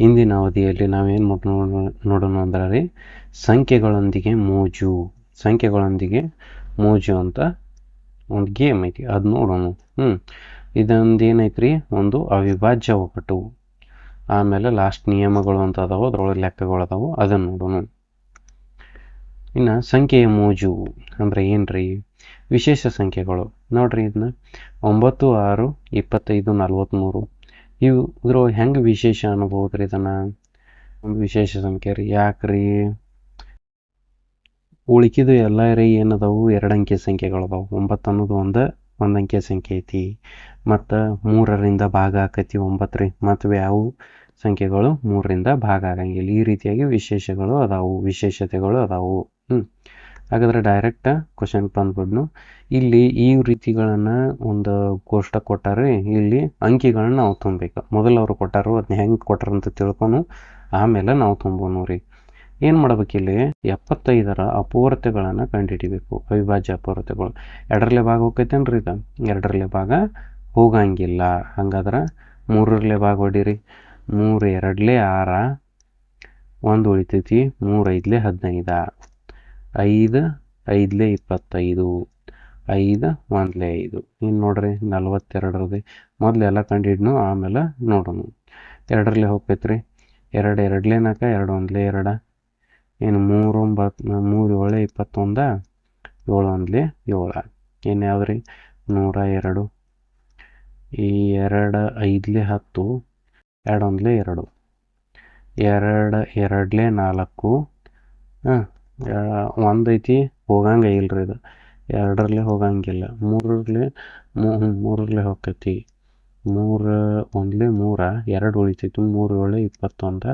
ಇಂದಿನ ಅವಧಿಯಲ್ಲಿ ನಾವೇನು ನೋಡೋಣ ಅಂದ್ರೆ ರೀ? ಸಂಖ್ಯೆಗಳೊಂದಿಗೆ ಮೋಜು. ಸಂಖ್ಯೆಗಳೊಂದಿಗೆ ಮೋಜು ಅಂತ ಒಂದು ಗೇಮ್ ಐತಿ, ಅದು ನೋಡೋಣ. ಹ್ಞೂ ಇದೊಂದು ಏನೈತ್ರಿ ಒಂದು ಅವಿಭಾಜ್ಯ ಒಗಟು. ಆಮೇಲೆ ಲಾಸ್ಟ್ ನಿಯಮಗಳು ಅಂತ ಅದಾವು, ಅದ್ರೊಳಗೆ ಲೆಕ್ಕಗಳು ಅದಾವು ಅದನ್ನು ನೋಡೋಣ. ಇನ್ನು ಸಂಖ್ಯೆಯ ಮೋಜು ಅಂದರೆ ಏನ್ರಿ? ವಿಶೇಷ ಸಂಖ್ಯೆಗಳು. ನೋಡ್ರಿ ಇದನ್ನ ಒಂಬತ್ತು, ಆರು, ಇಪ್ಪತ್ತೈದು ನಲ್ವತ್ತ್ಮೂರು ಇವು ಇದ್ರೊಳಗೆ ಹೆಂಗೆ ವಿಶೇಷ ಅನ್ಬೋದು ರೀ ಇದನ್ನು ವಿಶೇಷ ಸಂಖ್ಯೆ ರೀ ಯಾಕ್ರಿ? ಉಳಿಕಿದು ಎಲ್ಲ ರೀ ಏನದಾವು? ಎರಡು ಅಂಕೆ ಸಂಖ್ಯೆಗಳು ಅದಾವು. ಒಂಬತ್ತು ಅನ್ನೋದು ಒಂದು ಒಂದು ಅಂಕೆ ಸಂಖ್ಯೆ ಐತಿ. ಮತ್ತು ಮೂರರಿಂದ ಭಾಗ ಆಕೈತಿ ಒಂಬತ್ತು ರೀ. ಮತ್ತು ಯಾವ ಸಂಖ್ಯೆಗಳು? ಮೂರರಿಂದ ಭಾಗ ಆಗಂಗಿಲ್ಲ. ಈ ರೀತಿಯಾಗಿ ವಿಶೇಷಗಳು ಅದಾವು. ವಿಶೇಷತೆಗಳು ಅದಾವು. ಹ್ಞೂ ಹಾಗಾದ್ರೆ ಡೈರೆಕ್ಟ್ ಕ್ವಶನ್ ಬಂದ್ಬಿಡ್ನು. ಇಲ್ಲಿ ಈ ರೀತಿಗಳನ್ನು ಒಂದು ಕೋಷ್ಟ ಕೊಟ್ಟಾರೆ, ಇಲ್ಲಿ ಅಂಕಿಗಳನ್ನ ನಾವು ತುಂಬಬೇಕು. ಮೊದಲು ಅವರು ಕೊಟ್ಟಾರು ಅದನ್ನ ಹೆಂಗೆ ಕೊಟ್ಟಾರ ಅಂತ ತಿಳ್ಕೊಂಡು ಆಮೇಲೆ ನಾವು ತುಂಬೋನು ರೀ. ಏನು ಮಾಡ್ಬೇಕಿಲ್ಲಿ ಎಪ್ಪತ್ತೈದರ ಅಪೂರ್ತೆಗಳನ್ನು ಕಂಡುಹಿಡಿಬೇಕು ಅವಿಭಾಜ್ಯ ಅಪೂರ್ತೆಗಳು ಎರಡರಲ್ಲೇ ಭಾಗ ಹೋಗ್ತೈತೇನ್ರಿ ಇದು? ಎರಡರಲ್ಲೇ ಭಾಗ ಹೋಗಂಗಿಲ್ಲ. ಹಂಗಾದ್ರೆ ಮೂರರಲ್ಲೇ ಭಾಗ ಹೊಡೀರಿ. ಮೂರು ಎರಡಲೇ ಆರ, ಒಂದು ಉಳಿತೈತಿ. ಮೂರು ಐದಲೇ ಹದಿನೈದ. ಐದು, ಐದಲೇ ಇಪ್ಪತ್ತೈದು, ಐದು, ಒಂದಲೇ ಐದು. ಇನ್ನು ನೋಡ್ರಿ ನಲ್ವತ್ತೆರಡರದ್ದು ಮೊದಲು ಎಲ್ಲ ಕಂಡಿಡ್ನು, ಆಮೇಲೆ ನೋಡೋಣ. ಎರಡರಲ್ಲೇ ಹೋಗ್ತೈತ್ರಿ ಎರಡು ಎರಡಲೇ ನಾಲ್ಕ ಎರಡು ಒಂದಲೇ ಎರಡು. ಏನು ಮೂರು ಒಂಬತ್ತು ಮೂರು ಏಳು ಇಪ್ಪತ್ತೊಂದ, ಏಳು ಒಂದಲೇ ಏಳು. ಏನು ಯಾವ್ದ್ರಿ? ನೂರ ಎರಡು. ಈ ಎರಡು ಐದಲೇ ಹತ್ತು, ಎರಡು ಒಂದಲೇ ಎರಡು. ಎರಡು ಎರಡಲೇ ನಾಲ್ಕು, ಹಾಂ ಒಂದು ಐತಿ, ಹೋಗಂಗೆ ಇಲ್ರಿ ಇದು. ಎರಡರಲ್ಲೇ ಹೋಗಂಗಿಲ್ಲ. ಮೂರರಲ್ಲೇ ಮೂರರಲ್ಲಿ ಹೋಗ್ತೈತಿ. ಮೂರು, ಒಂದ್ಲಿ ಮೂರ, ಎರಡು ಉಳಿತೈತಿ. ಮೂರು ಏಳು, ಇಪ್ಪತ್ತೊಂದು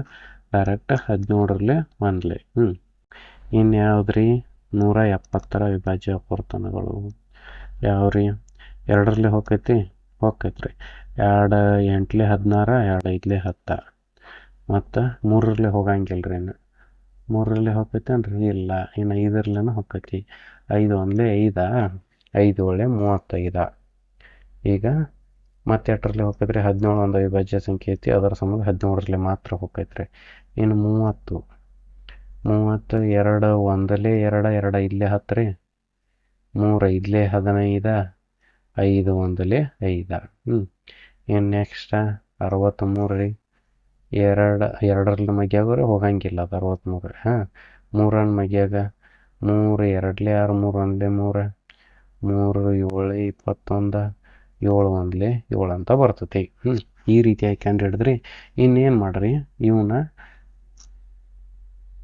ಡೈರೆಕ್ಟ್ ಹದಿನೇಳರಲ್ಲಿ ಒಂದ್ಲೆ. ಹ್ಞೂ ಇನ್ನು ಯಾವ್ದು ರೀ ನೂರ ಎಪ್ಪತ್ತರ ಅವಿಭಾಜ್ಯ ಅಪವರ್ತನಗಳು. ಯಾವ ರೀ ಎರಡರಲ್ಲಿ ಹೋಗ್ತೈತಿ? ಹೋಗ್ತೈತ್ರಿ. ಎರಡು ಎಂಟ್ಲೆ ಹದಿನಾರು, ಎರಡು ಐದ್ಲಿ ಹತ್ತು. ಮತ್ತು ಮೂರರಲ್ಲೇ ಹೋಗಂಗಿಲ್ಲ ರೀ ಇನ್ನು. ಮೂರರಲ್ಲೇ ಹೋಗ್ತೈತೇನ್ರಿ ಇಲ್ಲ, ಇನ್ನು ಐದರಲ್ಲೇನೂ ಹೋಗ್ತೈತಿ ಐದು ಒಂದೇ ಐದ, ಐದು ಒಳ್ಳೆ ಮೂವತ್ತೈದ. ಈಗ ಮತ್ತೆ ಎಷ್ಟರಲ್ಲಿ ಹೋಗ್ತೈತ್ರಿ ಹದಿನೇಳು ಒಂದು ಅವಿಭಾಜ್ಯ ಸಂಖ್ಯೆ ಐತಿ, ಅದರ ಸಂಬಂಧ ಹದಿನೇಳರಲ್ಲಿ ಮಾತ್ರ ಹೋಗ್ತೈತ್ರಿ ಇನ್ನು ಮೂವತ್ತು. ಮೂವತ್ತು, ಎರಡು ಒಂದಲೇ ಎರಡು ಎರಡು ಇಲ್ಲೇ ಹತ್ತು ರೀ? ಮೂರು ಇಲ್ಲೇ ಹದಿನೈದ, ಐದು ಒಂದಲೇ ಐದ. ಹ್ಞೂ ಇನ್ನು ನೆಕ್ಸ್ಟ್ ಅರವತ್ತ್ಮೂರು ರೀ. ಎರಡು, ಎರಡರಲ್ಲಿ ಮಗ್ಯಾಗ ಹೋಗಂಗಿಲ್ಲ ಅದು ಅರವತ್ತ್ಮೂರು ಹಾಂ, ಮೂರನ್ ಮಗ್ಯಾಗ ಮೂರು, ಎರಡಲೇ ಆರು, ಮೂರು ಒಂದಲೇ ಮೂರು ಮೂರು, ಏಳು, ಇಪ್ಪತ್ತೊಂದು, ಏಳು ಒಂದಲೇ ಏಳು ಅಂತ ಬರ್ತತಿ. ಹ್ಞೂ ಈ ರೀತಿಯಾಗಿ ಕಂಡು ಹಿಡಿದ್ರಿ. ಇನ್ನೇನು ಮಾಡ್ರಿ ಇವನ್ನ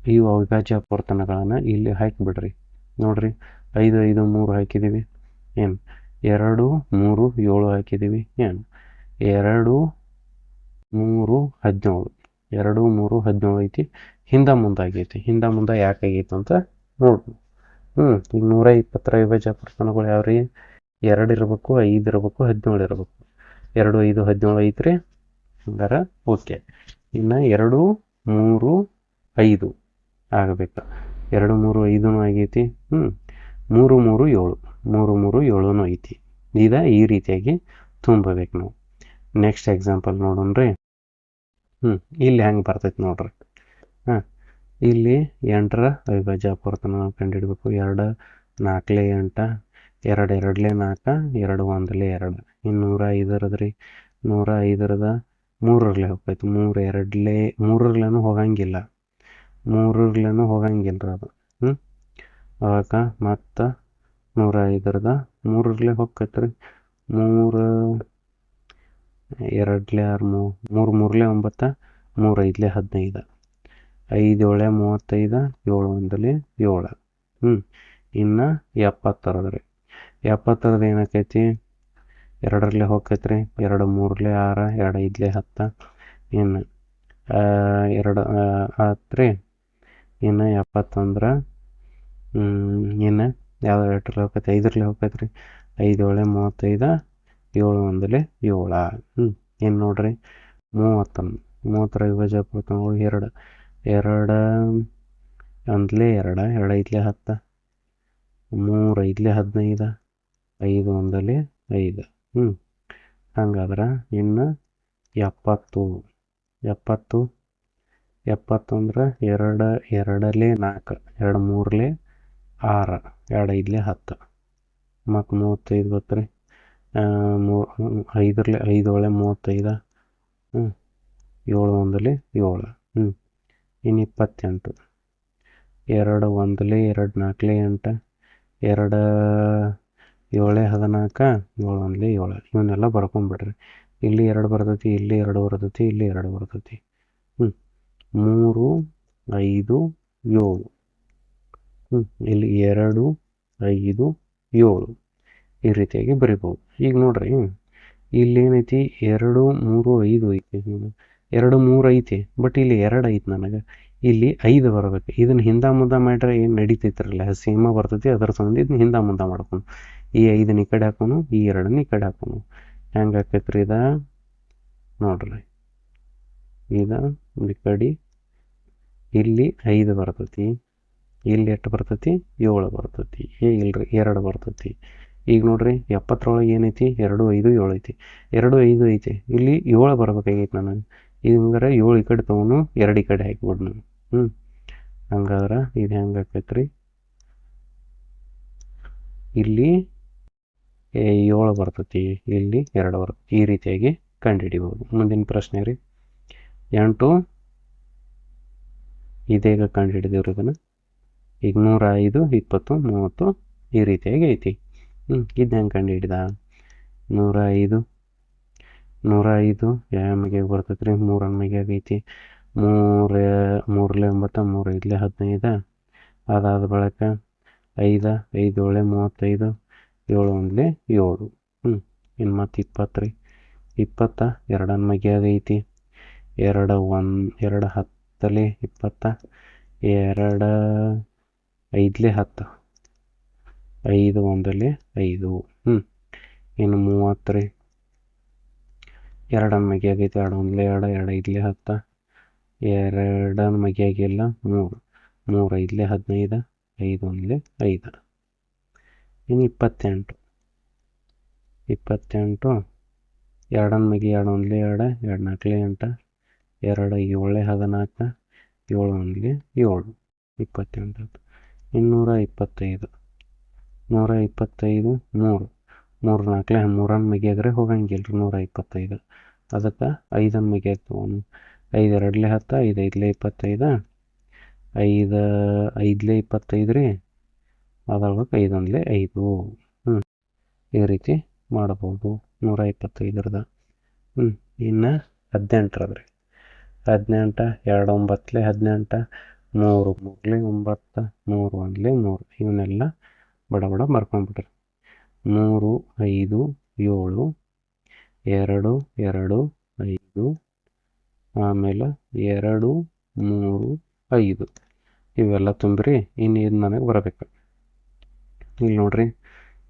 ಈ ಅವಿಭಾಜ್ಯ ಅಪೂರ್ತನಗಳನ್ನು ಇಲ್ಲಿ ಹಾಕಿಬಿಡ್ರಿ. ನೋಡ್ರಿ, ಐದು ಐದು, ಮೂರು ಹಾಕಿದ್ದೀವಿ ಏನು? ಎರಡು, ಮೂರು, ಏಳು ಹಾಕಿದ್ದೀವಿ ಏನು? ಎರಡು ಮೂರು ಹದಿನೇಳು, ಎರಡು ಮೂರು ಹದಿನೇಳು ಐತಿ. ಹಿಂದ ಮುಂದೆ ಆಗೈತಿ ಹಿಂದೆ ಮುಂದೆ ಯಾಕೆ ಆಗೈತೆ ಅಂತ ನೋಡ್ರಿ ಹ್ಞೂ ಈಗ ನೂರ ಇಪ್ಪತ್ತರ ಅಪೂರ್ತನಗಳು ಯಾವ ರೀ ಎರಡು ಇರಬೇಕು, ಐದು ಇರಬೇಕು, ಹದಿನೇಳು ಇರಬೇಕು. ಎರಡು, ಐದು, ಹದಿನೇಳು ಐತ್ರಿ? ಹಂಗಾರೆ ಓಕೆ. ಇನ್ನು ಎರಡು, ಮೂರು, ಐದು ಆಗಬೇಕು. ಎರಡು, ಮೂರು ಐದೂ ಆಗೈತಿ. ಹ್ಞೂ ಮೂರು ಮೂರು, ಏಳು. ಮೂರು ಮೂರು ಏಳೂ ಐತಿ. ಇದ ಈ ರೀತಿಯಾಗಿ ತುಂಬಬೇಕು ನಾವು. ನೆಕ್ಸ್ಟ್ ಎಕ್ಸಾಂಪಲ್ ನೋಡೋಣ ರೀ. ಹ್ಞೂ ಇಲ್ಲಿ ಹೆಂಗೆ ಬರ್ತೈತೆ ನೋಡ್ರಿ. ಹಾಂ, ಇಲ್ಲಿ ಎಂಟರ ಅವಿಭಾಜ್ಯ ಅಪವರ್ತನ ನಾವು ಎರಡು, ನಾಲ್ಕಲೇ ಎಂಟ, ಎರಡು ಎರಡಲೇ ನಾಲ್ಕು, ಎರಡು ಒಂದಲೇ ಎರಡು. ಇನ್ನು ನೂರ ಐದರದ್ರಿ ನೂರ ಐದರದ ಮೂರರಲ್ಲೇ ಹೋಗ್ತೈತಿ. ಮೂರು ಎರಡಲೇ ಮೂರರಲ್ಲೇನೂ ಹೋಗಂಗಿಲ್ಲ. ಮೂರರಲ್ಲೇನೂ ಹೋಗಂಗಿಲ್ಲ ರೀ ಅದು. ಹ್ಞೂ ಅವಾಗ ಮತ್ತು ನೂರ ಐದರದ ಮೂರರಲ್ಲೇ ಹೋಗ್ತೈತೆ ರೀ. ಮೂರು ಎರಡಲೇ ಆರು ಮೂರು ಮೂರಲೆ ಒಂಬತ್ತು, ಮೂರು ಐದಲೆ ಹದಿನೈದು. ಐದು ಏಳೆ ಮೂವತ್ತೈದು, ಏಳು ಒಂದಲ್ಲಿ ಏಳು. ಹ್ಞೂ ಇನ್ನು ಎಪ್ಪತ್ತರದ್ರಿ. ಎಪ್ಪತ್ತರದ ಏನಾಕೈತಿ? ಎರಡರಲ್ಲೇ ಹೋಗ್ತೈತೆ ರೀ ಎರಡು ಮೂರಲೆ ಆರು, ಎರಡು ಐದಲೆ ಹತ್ತು. ಇನ್ನು ಎರಡು ಹತ್ತು ರೀ ಇನ್ನು ಎಪ್ಪತ್ತೊಂದ್ರೆ ಇನ್ನು ಯಾವ ಎರಡರಲ್ಲಿ ಹೋಗ್ತೈತೆ ಐದರಲ್ಲಿ ಹೋಗ್ತೈತೆ ರೀ ಐದು ಏಳೆ ಮೂವತ್ತೈದು ಏಳು ಅಂದಲೇ ಏಳ. ಹ್ಞೂ ಏನು ನೋಡ್ರಿ? ಮೂವತ್ತೊಂದು. ಮೂವತ್ತರ ವಿಭಜ ಪ್ರಥಮಗಳು ಎರಡು. ಎರಡು ಅಂದಲೇ ಎರಡು ಎರಡು ಐದಲೇ ಹತ್ತು. ಮೂರು ಐದಲೇ ಹದಿನೈದು. ಐದು ಅಂದಲೇ ಐದು. ಹ್ಞೂ ಹಂಗಾದ್ರೆ ಇನ್ನು ಎಪ್ಪತ್ತು. ಎಪ್ಪತ್ತು, ಎಪ್ಪತ್ತೊಂದ್ರೆ ಎರಡು, ಎರಡಲೇ ನಾಲ್ಕು, ಎರಡು ಮೂರಲೇ ಆರು, ಎರಡು ಐದಲೇ ಹತ್ತು. ಮತ್ತು ಮೂವತ್ತೈದು ಗೊತ್ತು ರೀ ಐದರಲ್ಲೇ ಐದು ಒಳೆ ಮೂವತ್ತೈದ? ಹ್ಞೂ ಏಳು ಒಂದಲ್ಲಿ ಏಳು. ಹ್ಞೂ ಇನ್ನು ಇಪ್ಪತ್ತೆಂಟು. ಎರಡು ಒಂದಲೇ ಎರಡು ನಾಲ್ಕಲೇ ಎಂಟು. ಎರಡು ಏಳೆ ಹದಿನಾಲ್ಕು, ಏಳು ಒಂದಲೇ ಏಳು. ಇವನ್ನೆಲ್ಲ ಬರ್ಕೊಂಬಿಡ್ರಿ. ಇಲ್ಲಿ ಎರಡು ಬರ್ತೈತಿ, ಇಲ್ಲಿ ಎರಡು ಬರ್ತೈತಿ, ಇಲ್ಲಿ ಎರಡು ಬರ್ತೈತಿ. ಹ್ಞೂ ಮೂರು, ಐದು, ಏಳು. ಹ್ಞೂ ಇಲ್ಲಿ ಎರಡು, ಐದು, ಏಳು. ಈ ರೀತಿಯಾಗಿ ಬರಿಬೋದು ಈಗ ನೋಡ್ರಿ ಇಲ್ಲಿ ಏನೈತಿ ಎರಡು, ಮೂರು, ಐದು ಐತಿ. ಎರಡು, ಮೂರು ಐತಿ ಬಟ್ ಇಲ್ಲಿ ಎರಡು ಐತಿ ನನಗೆ. ಇಲ್ಲಿ ಐದು ಬರಬೇಕು. ಇದನ್ನ ಹಿಂದ ಮುಂದ ಮಾಡ್ರೆ ಏನು ನಡೀತೈತಿರಲ್ಲ. ಸೇಮ ಬರ್ತೈತಿ. ಅದರ ಸಂಬಂಧ ಇದನ್ನ ಹಿಂದ ಮುಂದ ಮಾಡ್ಕೊಂಡು ಈ ಐದನ್ನ ಈ ಕಡೆ ಹಾಕೋನು ಈ ಎರಡನ್ನ ಈ ಕಡೆ ಹಾಕೋನು ಹೆಂಗೆ ಆಕೈತ್ರಿ ಇದ? ನೋಡ್ರಿ. ಇದ ಈ ಕಡೆ. ಇಲ್ಲಿ ಐದು ಬರ್ತೈತಿ. ಇಲ್ಲಿ ಎಷ್ಟು ಬರ್ತೈತಿ? ಏಳು ಬರ್ತೈತಿ. ಏ ಇಲ್ರಿ, ಎರಡು ಬರ್ತೈತಿ. ಈಗ ನೋಡ್ರಿ ಎಪ್ಪತ್ತರೊಳಗೆ ಏನೈತಿ? ಎರಡು, ಐದು, ಏಳು ಐತಿ. ಎರಡು, ಐದು ಐತಿ. ಇಲ್ಲಿ ಏಳು ಬರ್ಬೇಕಾಗೈತಿ ನನಗೆ. ಹಿಂಗಾರೆ ಏಳು ಈ ಕಡೆ ತೊಗೊಂಡು ಎರಡು ಈ ಕಡೆ ಹಾಕಿಬಿಡ್ ನಾನು. ಹ್ಞೂ ಹಂಗಾದ್ರೆ ಇದು ಹೆಂಗೆ ಆಕೈತ್ರಿ ಇಲ್ಲಿ ಏಳು ಬರ್ತೈತಿ. ಇಲ್ಲಿ ಎರಡು ಬರ್ತೈತಿ. ಈ ರೀತಿಯಾಗಿ ಕಂಡುಹಿಡಿಬೋದು. ಮುಂದಿನ ಪ್ರಶ್ನೆ ರೀ. ಎಂಟು. ಇದೀಗ ಕಂಡುಹಿಡಿದಿವ್ರಿ ಇದನ್ನು? ಈಗ ನೂರ ಐದು, ಇಪ್ಪತ್ತು, ಮೂವತ್ತು ಈ ರೀತಿಯಾಗಿ ಐತಿ. ಹ್ಞೂ ಇದು ಕಂಡು ಹಿಡಿದ ನೂರ ಐದು ನೂರ ಐದು ಎಮ್ಗೆ ಬರ್ತೈತೆ ರೀ ಮೂರು ಎಮ್ಮೆಗೆ ಆಗೈತಿ. ಮೂರು, ಮೂರಲೆ ಒಂಬತ್ತು ಮೂರು ಐದಲೆ ಹದಿನೈದು. ಅದಾದ ಬಳಿಕ ಐದು ಐದು ಏಳೆ ಮೂವತ್ತೈದು ಏಳು ಒಂದಲೆ ಏಳು. ಹ್ಞೂ ಇನ್ನು ಮತ್ತು ಇಪ್ಪತ್ತು ರೀ ಇಪ್ಪತ್ತ ಎರಡನ ಮಿಗಿಯಾಗ ಐತಿ ಎರಡು ಒನ್ ಎರಡು ಹತ್ತಲೆ ಇಪ್ಪತ್ತ, ಎರಡು ಐದಲೆ ಹತ್ತು. ಐದು ಒಂದಲ್ಲಿ ಐದು. ಹ್ಞೂ ಇನ್ನು ಮೂವತ್ತು ರೀ ಎರಡನ ಆಗೈತೆ ಎರಡು ಒಂದ್ಲೆ ಎರಡು ಎರಡು ಐದಲೆ ಹತ್ತು. ಎರಡನೇ ಮಗಿಯಾಗಿಲ್ಲ, ಮೂರು. ಮೂರು ಐದ್ಲೆ ಹದಿನೈದು, ಐದು ಒಂದ್ಲೆ ಐದು. ಇನ್ನು ಇಪ್ಪತ್ತೆಂಟು. ಇಪ್ಪತ್ತೆಂಟು. ಎರಡನ ಮಗಿ ಎರಡು ಒಂದ್ಲೆ ಎರಡು ಎರಡು ನಾಲ್ಕಲೆ ಎಂಟು. ಎರಡು ಏಳೇ ಹದಿನಾಲ್ಕು, ಏಳು ಒಂದ್ಲೆ ಏಳು. ಇಪ್ಪತ್ತೆಂಟು. ಇನ್ನೂರ ಇಪ್ಪತ್ತೈದು. ನೂರ ಇಪ್ಪತ್ತೈದು ಮೂರು ಮೂರು ನಾಲ್ಕಲೆ ಮೂರನ್ನು ಮಿಗಿಯಾಗ್ರೆ ಹೋಗಂಗಿಲ್ಲ ನೂರ ಇಪ್ಪತ್ತೈದು. ಅದಕ್ಕೆ ಐದನ್ನು ಮಿಗಿಯಾಗ ತೊಗೊಂಡು ಐದು ಎರಡಲೆ ಹತ್ತು, ಐದು ಐದಲೇ ಇಪ್ಪತ್ತೈದು. ಐದು ಐದಲೇ ಇಪ್ಪತ್ತೈದು ರೀ. ಅದ್ರೊಳಗೆ ಐದು ಒಂದಲೆ ಐದು. ಹ್ಞೂ ಈ ರೀತಿ ಮಾಡ್ಬೋದು ನೂರ ಇಪ್ಪತ್ತೈದರದ. ಹ್ಞೂ ಇನ್ನು ಹದಿನೆಂಟರದ ರೀ ಹದಿನೆಂಟು, ಎರಡು ಒಂಬತ್ತಲೆ ಹದಿನೆಂಟು, ಮೂರು ಮೂರಲೇ ಒಂಬತ್ತು, ಮೂರು ಒಂದಲೇ ಮೂರು. ಇವನ್ನೆಲ್ಲ ಬಡ ಬಡ ಮರ್ಕೊಂಡ್ಬಿಟ್ರೆ. ಮೂರು, ಐದು, ಏಳು, ಎರಡು ಎರಡು, ಐದು, ಆಮೇಲೆ ಎರಡು, ಮೂರು, ಐದು. ಇವೆಲ್ಲ ತುಂಬಿರಿ ಇನ್ನು ಇದು ನನಗೆ ಬರಬೇಕು? ಇಲ್ಲಿ ನೋಡ್ರಿ,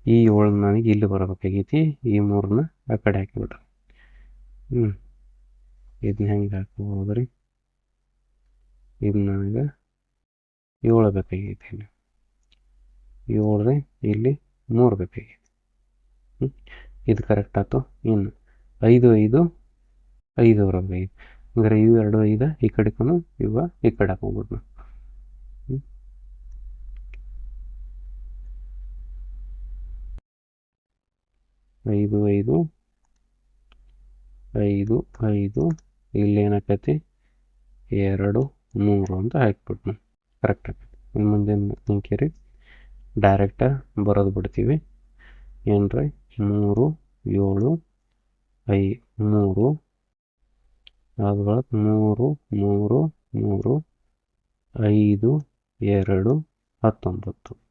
ಈ ಏಳು ನನಗೆ ಇಲ್ಲಿ ಬರಬೇಕಾಗೈತಿ, ಈ ಮೂರನ್ನ ಆ ಕಡೆ ಹಾಕಿಬಿಟ್ರಿ. ಹ್ಞೂ ಇದನ್ನ ಹೆಂಗೆ ಹಾಕ್ಬೋದು ರೀ ಇದು ನನಗೆ ಏಳು ಬೇಕಾಗೈತಿ ಇಲ್ಲಿ ಏಳು ರೀ ಇಲ್ಲಿ ಮೂರು ಬೇಕಾಗಿದೆ ಇದು ಕರೆಕ್ಟ್ ಆಯ್ತು. ಇನ್ನು ಐದು ಐದು ಐದು ಬರಬೇಕಾಗೈತಿ ಅಂದರೆ ಇವು ಎರಡು, ಐದು, ಈ ಕಡೆಗೂ ಇವ ಈ ಕಡೆ ಹಾಕೊಂಡ್ಬಿಡ್ನು. ಐದು ಐದು ಐದು ಐದು, ಇಲ್ಲಿ ಏನಾಕತಿ? ಎರಡು, ಮೂರು ಅಂತ ಹಾಕ್ಬಿಟ್ನು ಕರೆಕ್ಟ್ ಆಕೈತಿ ಮುಂದೆ ಅಂಕಿ ಡೈರೆಕ್ಟ ಬರೋದು ಬಿಡ್ತೀವಿ. ಏನ್ರಿ? ಮೂರು, ಏಳು, ಐ, ಮೂರು. ಅದ್ರೊಳಗೆ ಮೂರು ಮೂರು ಮೂರು, ಐದು, ಎರಡು, ಹತ್ತೊಂಬತ್ತು.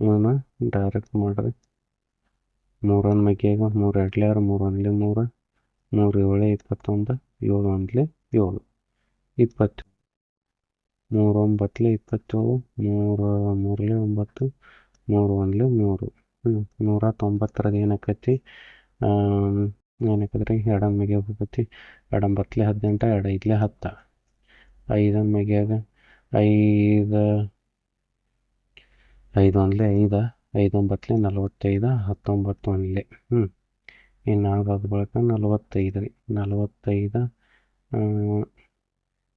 ಇವನ್ನ ಡೈರೆಕ್ಟ್ ಮಾಡ್ರಿ. ಮೂರೊಂದು ಮಗ್ಗಿಯಾಗ ಮೂರು ಎರಡ್ಲೆ ಆರು, ಮೂರು ಒಂದ್ಲಿ ಮೂರು ಮೂರು ಏಳು ಇಪ್ಪತ್ತೊಂದು, ಏಳು ಒಂದ್ಲಿ ಏಳು. ಇಪ್ಪತ್ತು. ಮೂರು ಒಂಬತ್ತಲೆ ಇಪ್ಪತ್ತೇಳು, ಮೂರು ಮೂರಲೆ ಒಂಬತ್ತು, ಮೂರು ಒಂದ್ಲೆ ಮೂರು. ಹ್ಞೂ ನೂರ ತೊಂಬತ್ತರದ್ದು ಏನಾಕೈತಿ ಏನಾಕತ್ರಿ? ಎರಡನ ಹೋಗತಿ ಎರಡಂಬತ್ಲೆ ಹದಿನೆಂಟು ಎರಡು ಐದಲೆ ಹತ್ತು. ಐದನ ಮ್ಯಾಗ್ಯಾಗ ಐದು ಐದು ಒಂದ್ಲೆ ಐದು ಐದು ಒಂಬತ್ತಲೆ ನಲವತ್ತೈದು, ಹತ್ತೊಂಬತ್ತು ಒಂದ್ಲೆ. ಹ್ಞೂ ಇನ್ನು ಆಗಾದ ಬಳಿಕ ನಲವತ್ತೈದು ರೀ ನಲವತ್ತೈದು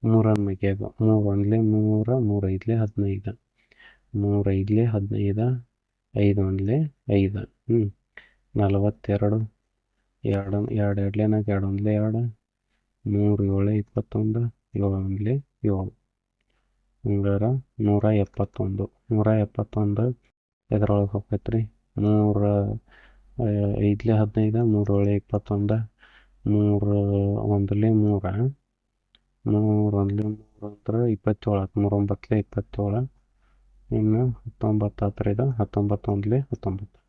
ಮೂರನ್ನು ಮುಗಿಯೋದು ಮೂರು ಒಂದ್ಲೆ ಮೂರ ಮೂರು ಹದಿನೈದು. ಮೂರು ಹದಿನೈದು ಐದು ಒಂದ್ಲೆ ಐದು. ಹ್ಞೂ ನಲವತ್ತೆರಡು, ಎರಡು ಎರಡು ಎರಡ್ಲೇನಾಗ ಎರಡು ಒಂದ್ಲೆ ಎರಡು, ಮೂರು ಏಳು, ಇಪ್ಪತ್ತೊಂದು ಏಳು ಒಂದ್ಲೆ ಏಳು. ಹಂಗಾರ ನೂರ ಎಪ್ಪತ್ತೊಂದು. ನೂರ ಎಪ್ಪತ್ತೊಂದು ಎದ್ರೊಳಗೆ ಹೋಗ್ತೈತೆ ರೀ ಮೂರು ಐದ್ಲೆ ಹದಿನೈದು, ಮೂರು ಏಳು, ಇಪ್ಪತ್ತೊಂದು, ಮೂರು, ಒಂದ್ಲೆ ಮೂರ. ಮೂರು ಒಂದ್ಲೆ ಮೂರು ಅಂದ್ರೆ ಇಪ್ಪತ್ತೇಳು ಆತು ಮೂರು ಒಂಬತ್ತಲೆ ಇಪ್ಪತ್ತೇಳು. ಇನ್ನು ಹತ್ತೊಂಬತ್ತು ಹತ್ರ ಇದು ಹತ್ತೊಂಬತ್ತು ಹತ್ತೊಂಬತ್ತು.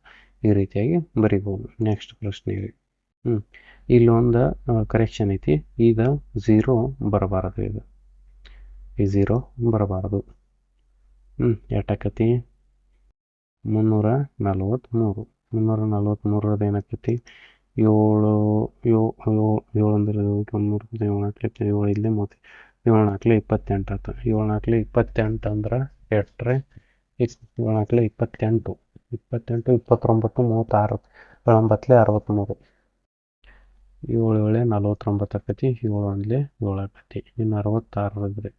ಈ ರೀತಿಯಾಗಿ ಬರಿಬೋದು. ನೆಕ್ಸ್ಟ್ ಪ್ರಶ್ನೆ ಹೇಳಿ. ಹ್ಞೂ ಇಲ್ಲೊಂದು ಕರೆಕ್ಷನ್ ಐತಿ. ಈಗ ಝೀರೋ ಬರಬಾರದು ಇದು ಈ ಝೀರೋ ಬರಬಾರದು. ಹ್ಞೂ ಎಟ್ಟಾಕತಿ ಮುನ್ನೂರ ನಲ್ವತ್ತ್ಮೂರು ಮುನ್ನೂರ ನಲ್ವತ್ತ್ಮೂರದ್ದು ಏನಾಕೈತಿ? ಏಳು ಏಳು ಏಳು ಅಂದ್ರೆ ಮುನ್ನೂರು ಏಳು ನಾಲ್ಕು ಏಳು ಐದಲೇ ಮೂವತ್ತು ಏಳು ನಾಲ್ಕಲೆ ಇಪ್ಪತ್ತೆಂಟು ಆಯ್ತು. ಏಳು ನಾಲ್ಕಲೆ ಇಪ್ಪತ್ತೆಂಟು ಅಂದ್ರೆ ಎಟ್ರೆ? ಏಳು ನಾಲ್ಕಲೆ ಇಪ್ಪತ್ತೆಂಟು. ಇಪ್ಪತ್ತೆಂಟು, ಇಪ್ಪತ್ತೊಂಬತ್ತು, ಮೂವತ್ತಾರು. ಏಳೊಂಬತ್ತಲೆ ಅರವತ್ತ್ಮೂರು ಏಳು, ಏಳೆ, ನಲ್ವತ್ತೊಂಬತ್ತು ಆಕತಿ. ಏಳು ಒಂದ್ಲೆ ಏಳು ಆಕತಿ. ಇನ್ನು ಅರವತ್ತಾರು ಇದ್ರಿ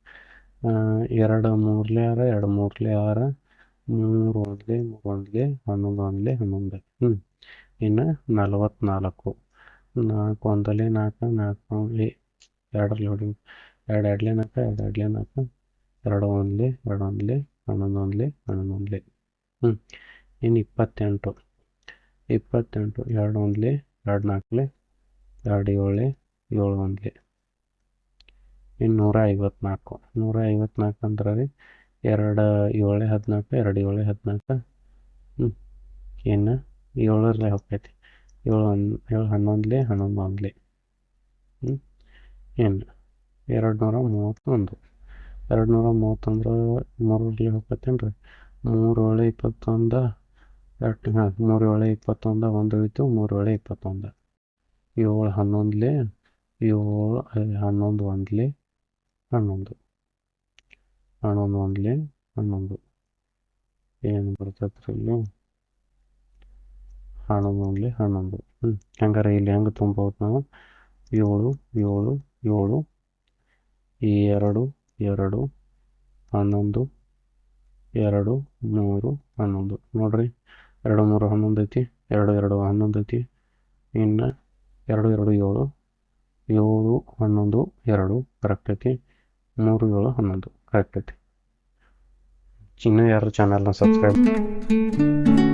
ಎರಡು ಮೂರ್ಲೆ ಆರ, ಎರಡು ಮೂರ್ಲೆ ಆರ, ಮೂರು ಒಂದ್ಲೆ ಮೂರು ಒಂದ್ಲೆ ಹನ್ನೊಂದು ಒಂದ್ಲೆ ಹನ್ನೊಂದು. ಹ್ಞೂ ಇನ್ನು ನಲವತ್ತ್ನಾಲ್ಕು ನಾಲ್ಕು ಒಂದಲ್ಲಿ ನಾಲ್ಕು ನಾಲ್ಕು ಒಂದ್ಲಿ ಎರಡರಲ್ಲಿ ಲೋಡಿಂಗ್ ಎರಡು ಎರಡಲೆ ನಾಲ್ಕು, ಎರಡು ಎರಡಲೆ ನಾಲ್ಕು. ಎರಡು ಒಂದ್ಲಿ ಎರಡು ಒಂದ್ಲಿ, ಹನ್ನೊಂದು ಒಂದ್ಲಿ ಹನ್ನೊಂದು ಒಂದ್ಲಿ. ಹ್ಞೂ ಇನ್ನು ಇಪ್ಪತ್ತೆಂಟು. ಇಪ್ಪತ್ತೆಂಟು, ಎರಡು ಒಂದ್ಲಿ, ಎರಡು ನಾಲ್ಕಲಿ, ಎರಡು ಏಳು ಏಳು ಒಂದ್ಲಿ. ಇನ್ನು ನೂರ ಐವತ್ನಾಲ್ಕು. ನೂರ ಐವತ್ನಾಲ್ಕು ಅಂದ್ರೆ ರೀ ಎರಡು ಏಳು ಹದಿನಾಲ್ಕು, ಎರಡು ಏಳು ಹದಿನಾಲ್ಕು. ಹ್ಞೂ ಇನ್ನು ಏಳರಲ್ಲೇ ಹೋಗ್ತೈತಿ. ಏಳು ಒಂದು ಏಳು ಹನ್ನೊಂದಲೇ, ಹನ್ನೊಂದು ಹ್ಞೂ ಏನು? ಎರಡು ನೂರ ಮೂವತ್ತೊಂದು. ಎರಡು ನೂರ ಮೂವತ್ತೊಂದರ, ಮೂರರಲ್ಲಿ ಹೋಗ್ತೇನೆ ರೀ ಮೂರು ಏಳು ಇಪ್ಪತ್ತೊಂದು, ಎರಡು, ಹಾಂ ಮೂರು ಏಳು ಇಪ್ಪತ್ತೊಂದು ಒಂದು ಉಳಿತು ಮೂರು ಏಳು ಇಪ್ಪತ್ತೊಂದು. ಏಳು ಹನ್ನೊಂದಲೇ, ಏಳು ಹನ್ನೊಂದು ಒಂದ್ಲೆ, ಹನ್ನೊಂದು. ಹನ್ನೊಂದು ಒಂದ್ಲೆ, ಹನ್ನೊಂದು. ಏನು ಬರ್ತೈತ್ರಿ ಇಲ್ಲಿ ಹನ್ನೊಂದು ಓನ್ಲಿ ಹನ್ನೊಂದು. ಹ್ಞೂ ಹಂಗಾರೆ ಇಲ್ಲಿ ಹೆಂಗೆ ತುಂಬೋದು ನಾವು? ಏಳು ಏಳು ಏಳು, ಎರಡು ಎರಡು, ಹನ್ನೊಂದು, ಎರಡು, ಮೂರು, ಹನ್ನೊಂದು. ನೋಡ್ರಿ. ಎರಡು, ಮೂರು, ಹನ್ನೊಂದು ಐತಿ. ಎರಡು ಎರಡು, ಹನ್ನೊಂದು ಐತಿ. ಇನ್ನು ಎರಡು ಎರಡು, ಏಳು ಏಳು, ಹನ್ನೊಂದು, ಎರಡು ಕರೆಕ್ಟ್ ಐತಿ. ಮೂರು, ಏಳು, ಹನ್ನೊಂದು ಕರೆಕ್ಟ್ ಐತಿ. ಇನ್ನೂ ಯಾರು ಚಾನಲ್ನ ಸಬ್ಸ್ಕ್ರೈಬ್